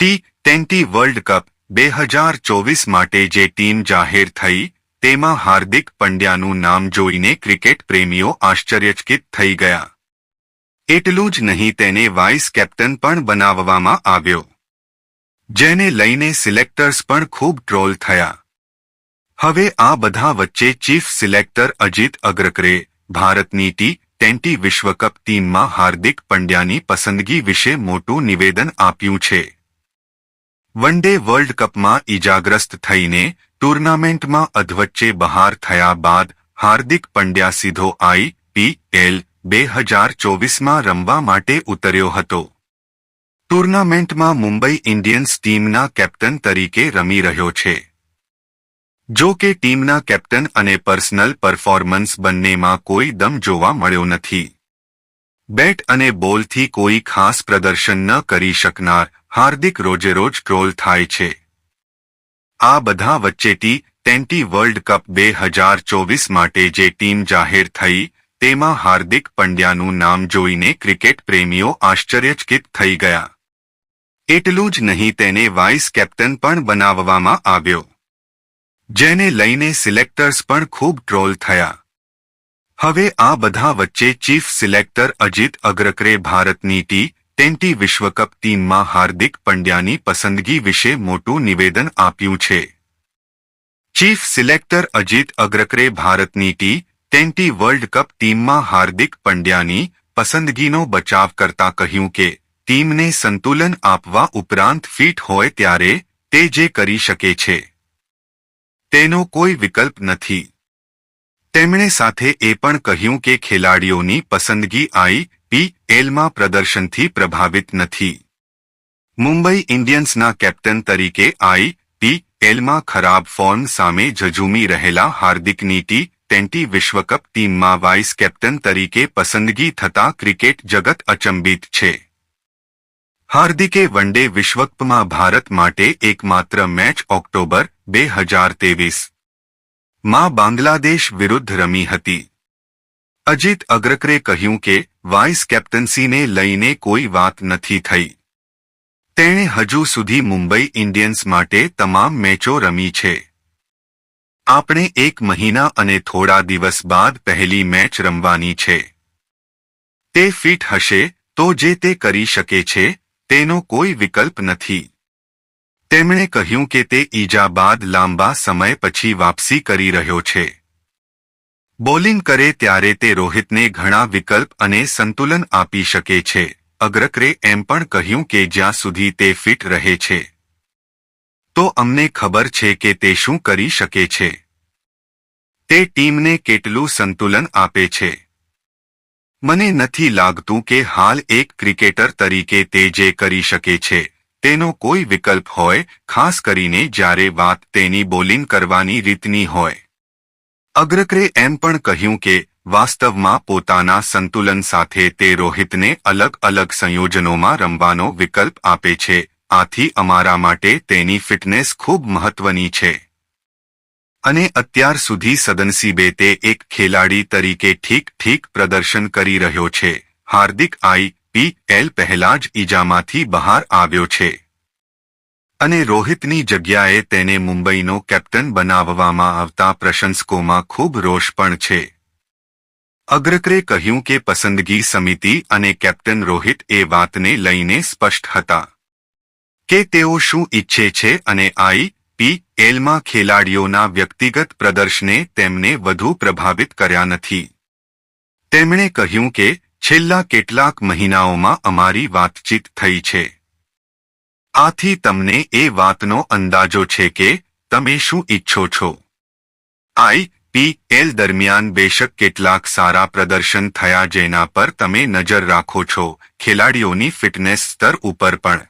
T twenty world cup બે હજાર ચોવીસ માટે જે ટીમ જાહેર થઈ, તેમાં હાર્દિક પંડ્યાનું નામ જોઈને ક્રિકેટ પ્રેમીઓ આશ્ચર્યચકિત થઈ ગયા. એટલું જ નહીં, તેને વાઇસ કેપ્ટન પણ બનાવવામાં આવ્યો. જેને લઈને સિલેક્ટર્સ પણ ખૂબ ટ્રોલ થયા. હવે આ બધા વચ્ચે ચીફ સિલેક્ટર અજીત અગ્રકરે ભારતની ટી ટ્વેન્ટી વિશ્વકપ ટીમમાં હાર્દિક પંડ્યાની પસંદગી વિશે મોટું નિવેદન આપ્યું છે. વન ડે વર્લ્ડ કપમાં ઇજાગ્રસ્ત થઈને ટુર્નામેન્ટમાં અધવચ્ચે બહાર થયા બાદ હાર્દિક પંડ્યા સીધો આઈપીએલ બે હજાર ચોવીસમાં રમવા માટે ઉતર્યો હતો. ટુર્નામેન્ટમાં મુંબઈ ઇન્ડિયન્સ ટીમના કેપ્ટન તરીકે રમી રહ્યો છે. જો કે ટીમના કેપ્ટન અને પર્સનલ પરફોર્મન્સ બંનેમાં કોઈ દમ જોવા મળ્યો નથી. બેટ અને બોલથી કોઈ ખાસ પ્રદર્શન ન કરી શકનાર હાર્દિક રોજેરોજ ટ્રોલ થાય છે. આ બધા વચ્ચેથી ટેન્ટી વર્લ્ડ કપ બે હજાર ચોવીસ માટે જે ટીમ જાહેર થઈ, તેમાં હાર્દિક પંડ્યાનું નામ જોઈને ક્રિકેટ પ્રેમીઓ આશ્ચર્યચકિત થઈ ગયા. એટલું જ નહીં, તેને વાઇસ કેપ્ટન પણ બનાવવામાં આવ્યો. જેને લઈને સિલેક્ટર્સ પણ ખૂબ ટ્રોલ થયા. હવે આ બધા વચ્ચે ચીફ સિલેક્ટર અજીત અગ્રકરે ભારતની ટી ટ્વેન્ટી વિશ્વકપ ટીમમાં હાર્દિક પંડ્યાની પસંદગી વિશે મોટું નિવેદન આપ્યું છે. ચીફ સિલેક્ટર અજીત અગ્રકરે ભારતની ટી ટેન્ટી વર્લ્ડ કપ ટીમમાં હાર્દિક પંડ્યાની પસંદગીનો બચાવ કરતા કહ્યું કે, ટીમને સંતુલન આપવા ઉપરાંત ફિટ હોય ત્યારે તે જે કરી શકે છે. તેનો કોઈ વિકલ્પ નથી. તેમણે સાથે એ પણ કહ્યું કે ખેલાડીઓની પસંદગી આઈપીએલમાં પ્રદર્શનથી પ્રભાવિત નથી. મુંબઈ ઇન્ડિયન્સના કેપ્ટન તરીકે આઈપીએલમાં ખરાબ ફોર્મ સામે ઝઝૂમી રહેલા હાર્દિકની ટી ટ્વેન્ટી વિશ્વકપ ટીમમાં વાઇસ કેપ્ટન તરીકે પસંદગી થતા ક્રિકેટ જગત અચંબિત છે. હાર્દિકે વનડે વિશ્વકપમાં ભારત માટે એકમાત્ર મેચ ઓક્ટોબર બે હજાર ત્રેવીસમાં બાંગ્લાદેશ વિરુદ્ધ રમી હતી. અજીત અગ્રકરે કહ્યું કે વાઇસ કેપ્ટન્સીને લઈને કોઈ વાત નથી થઈ. તેણે હજુ સુધી મુંબઈ ઇન્ડિયન્સ માટે તમામ મેચો રમી છે. આપણે એક મહિના અને થોડા દિવસ બાદ પહેલી મેચ રમવાની છે. તે ફિટ હશે તો જે તે કરી શકે છે, તેનો કોઈ વિકલ્પ નથી. તેમણે કહ્યું કે તે ઈજા બાદ લાંબા સમય પછી વાપસી કરી રહ્યો છે. બોલિંગ કરે ત્યારે તે રોહિતને ઘણા વિકલ્પ અને સંતુલન આપી શકે છે. અગ્રકરે એમ પણ કહ્યું કે જ્યાં સુધી તે ફિટ રહે છે, તો અમને ખબર છે કે તે શું કરી શકે છે. તે ટીમને કેટલું સંતુલન આપે છે. મને નથી લાગતું કે હાલ એક ક્રિકેટર તરીકે તે જે કરી શકે છે, તેનો કોઈ વિકલ્પ હોય, ખાસ કરીને જ્યારે વાત તેની બોલિંગ કરવાની રીતની હોય. અગ્રકરે એમ પણ કહ્યું કે, વાસ્તવમાં પોતાના સંતુલન સાથે તે રોહિતને અલગ અલગ સંયોજનોમાં રમવાનો વિકલ્પ આપે છે. આથી અમારા માટે તેની ફિટનેસ ખૂબ મહત્વની છે. અને અત્યાર સુધી સદનસીબે તે એક ખેલાડી તરીકે ઠીક ઠીક પ્રદર્શન કરી રહ્યો છે. હાર્દિક આઈ પી એલ પહેલા જ ઈજામાંથી બહાર આવ્યો છે. અને રોહિતની જગ્યાએ તેને મુંબઈનો કેપ્ટન બનાવવામાં આવતા પ્રશંસકોમાં ખૂબ રોષ પણ છે. અગ્રકરે કહ્યું કે પસંદગી સમિતિ અને કેપ્ટન રોહિત એ વાતને લઈને સ્પષ્ટ હતા કે તેઓ શું ઈચ્છે છે અને આઈ પી એલમાં ખેલાડીઓના વ્યક્તિગત પ્રદર્શને તેમને વધુ પ્રભાવિત કર્યા નથી. તેમણે કહ્યું કે છેલ્લા કેટલાક મહિનાઓમાં અમારી વાતચીત થઈ છે. આથી તમને એ વાતનો અંદાજો છે કે તમે શું ઈચ્છો છો. આઈપીએલ દરમિયાન બેશક કેટલાક સારા પ્રદર્શન થયા જેના પર તમે નજર રાખો છો. ખેલાડીઓની ફિટનેસ સ્તર ઉપર પણ.